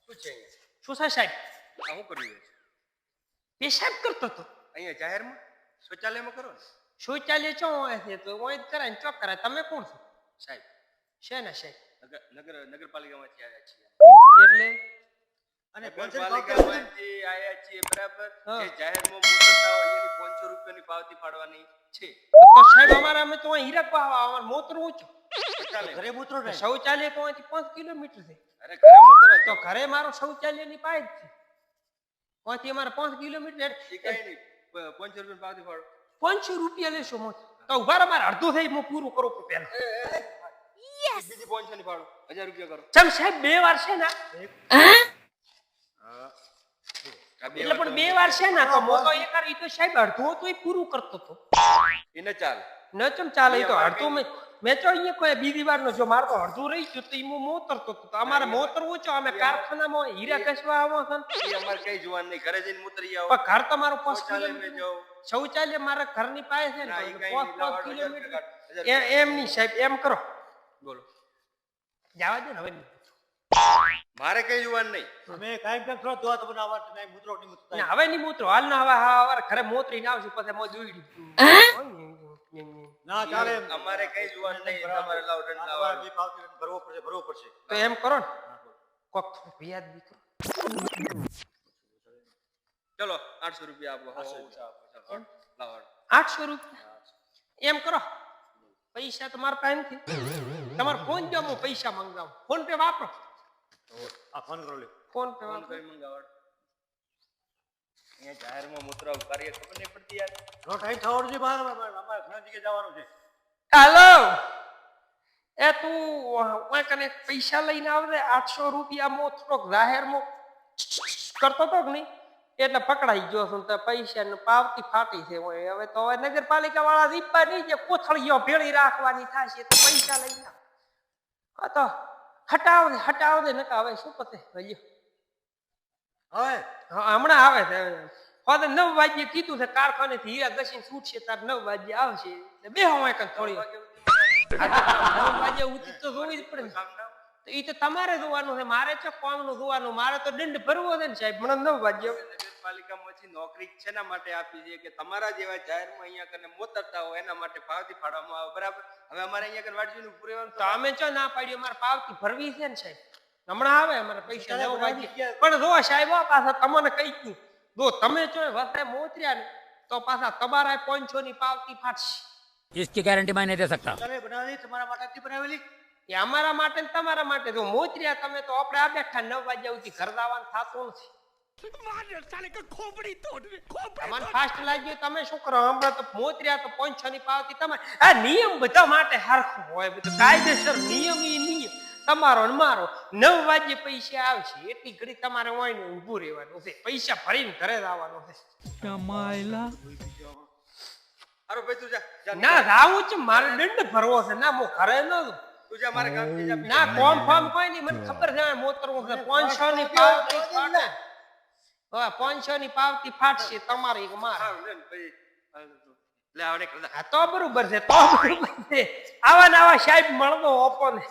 શું છે? શું છે સાહેબ આ શું કર્યું છે પેશાબ કરતો હતો અહીંયા જાહેરમાં શૌચાલયમાં કરો ને શૌચાલય ચો હોય તો હોય જ કરાય ચોક કરાય તમે કોણ છો સાહેબ છે ને સાહેબ નગર નગરપાલિકામાંથી આવ્યા છીએ એટલે અને નગરપાલિકામાંથી આવ્યા છીએ બરાબર? હા. જાહેરમાં મોકલતા હોય એની પાંચસો રૂપિયાની પાવતી પાડવાની છે. તો સાહેબ અમારા અમે તો અહીં હીરકવા અમાર મોતર ઊંચું. ઘરે મૂત્રો ને શૌચાલય તો અહીંથી પાંચ કિલોમીટર છે. અરે ઘરે મોકલો તો ઘરે મારો શૌચાલયની પાય છે. અહીંથી અમારે પાંચ કિલોમીટર એ કઈ નહીં. પ- પાંચસો પાવતી પાડો. રૂપિયા લેશો મોત. તો ઊભા રહો, મારે અડધું થઈ હું પૂરું કરું છું પહેલા. બીજી પાંચસો ની પાડો. હજાર રૂપિયા કરો. ચમ સાહેબ બે વાર છે ને એટલે પણ બે વાર છે ને તો મોટો એકાર ઈ તો સાહેબ અડધું હતું એ પૂરું કરતો હતો. એ ન ચાલે. ન ચમ ચાલે તો અડધું મેં મેં તો અહીંયા કોઈ બીજી વાર નો જો માર તો અડધું રહી ગયું તો ઈ હું મોતરતો તો અમારે મોતર ઊંચો અમે કારખાનામાં હીરા કસવા આવો છે ને. એ અમારે કઈ જોવાન નહીં ઘરે જઈને મોતરી આવો. પણ ઘર તમારો પાંચ શૌચાલયમાં કિલોમીટર જાઓ શૌચાલય મારા ઘરની પાસે છે ને ના, ઈ તો કઈ પાંચ નહીં, પાંચ લાવાડો, હજાર કિલોમીટર. એમ નહીં સાહેબ એમ કરો. બોલો. જવા દે ને હવે. મારે કઈ જોવાનું નહીં. અમે કાઈ કાયમ થોડા દોત બનાવવા તમે મૂત્રો ની મૂતતા ના, હવે ની મૂત્રો હાલ ના હવે હવે ઘરે મોતરી ના આવશે પછી મોં દોઈડી ના ચાલે અમારે કઈ જોવાનું નહીં. તમારે લાવ દંડ લાવ બી પાવતી ભરવો પડશે ભરવો પડશે. તો એમ કરો ને. કોક વ્યાજ બી કરો ચલો આઠસો રૂપિયા આપો. લાવો આઠસો રૂપિયા? એમ કરો. પૈસા તમારા પાસે નથી તમારે ફોન જો હું પૈસા મંગાવું. ફોન પે વાપરો. આ ફોન કરો લે. ફોન પે ફોન વાપરો કરી અહીંયા જાહેરમાં મૂતરા કાર્ય ખબર નહીં પડતી યાર. નો ટાઈમ થવાનો છે બહાર અમારે અમારે ઘણા જગ્યાએ જવાનું છે. હાલો. એ તું ઓય કને પૈસા લઈને આવજે આઠસો રૂપિયા મો થોડોક જાહેરમાં કરતો તો કે નહીં? એટલે પકડાઈ ગયો છું તો પૈસા ને પાવતી ફાટી છે હવે તો હવે નગરપાલિકા વાળા રીપા નહીં જે કોથળીઓ ભેળી રાખવાની થશે તો પૈસા લઈને. હા તો હટાવ દે હટાવ દે નકા હવે શું પતે? હલ્યો. હવે? હમણાં આવે છે ફાધર નવ વાગ્યે કીધું છે કારખાનેથી હીરા ઘસીને છૂટશે તાર નવ વાગ્યે આવશે. એટલે બે હોય કઈ થોડી. નવ વાગ્યે ઉચિત તો જોવી જ પડે તો એ તો તમારે જોવાનું છે મારે છે કોમનું જોવાનું મારે તો દંડ ભરવો છે ને સાહેબ મને નવ વાગ્યે. નગરપાલિકામાંથી નોકરી શેના માટે આપી છે કે તમારા જેવા જાહેરમાં અહીંયા કને મોતરતા હોય એના માટે પાવતી ફાડવામાં આવે બરાબર હવે અમારે અહીંયા કને વાટજીનું પૂરેવાનું તો અમે ચો ના પાડી અમારે પાવતી ભરવી છે ને સાહેબ હમણાં આવે અમારે પૈસા ત્યારે નવ વાગ્યે બનાવી પણ જો સાહેબ હો પાછા તમને કહી ગયું જો તમે ચો વસાય મોતર્યા ને તો પાછા તમારા પાંચસો ની પાવતી ફાટશે इसकी गारंटी मैं नहीं दे सकता ચાલે બનાવેલી તમારા માટે નથી બનાવેલી એ અમારા માટે ને તમારા માટે જો મોતર્યા તમે તો આપણે આ બેઠા નવ વાગ્યા સુધી ઘર દાવાનું થતું નથી તમને ફાસ્ટ લાગ્યું? તમે શું કરો? હમણાં તો મોતર્યા તો પાંચસો ની પાવતી તમારે આ નિયમ બધા માટે હરખું હોય. બધું કાયદેસર નિયમ ઈ નિયમ. તમારો ને મારો. નવ વાગ્યે પૈસા આવશે. એટલી ઘડી તમારે હોય ને ઊભું રહેવાનું છે. પૈસા ભરીને ઘરે જ આવવાનું છે. હારો ભાઈ તું જા. જા ના રાવું છે. મારે દંડ ભરવો છે. ના હું ઘરે ન મારે કામ ના કોમ ફોમ કોઈ નહીં. મને ખબર છે મોતરવું છે. પાંચસો ની પાવતી હવે પાંચસો ની પાવતી ફાટશે તમારી મારી. તું. બરોબર છે તો બરોબર છે. આવા નવા સાહેબ મળવો ઓપો ને.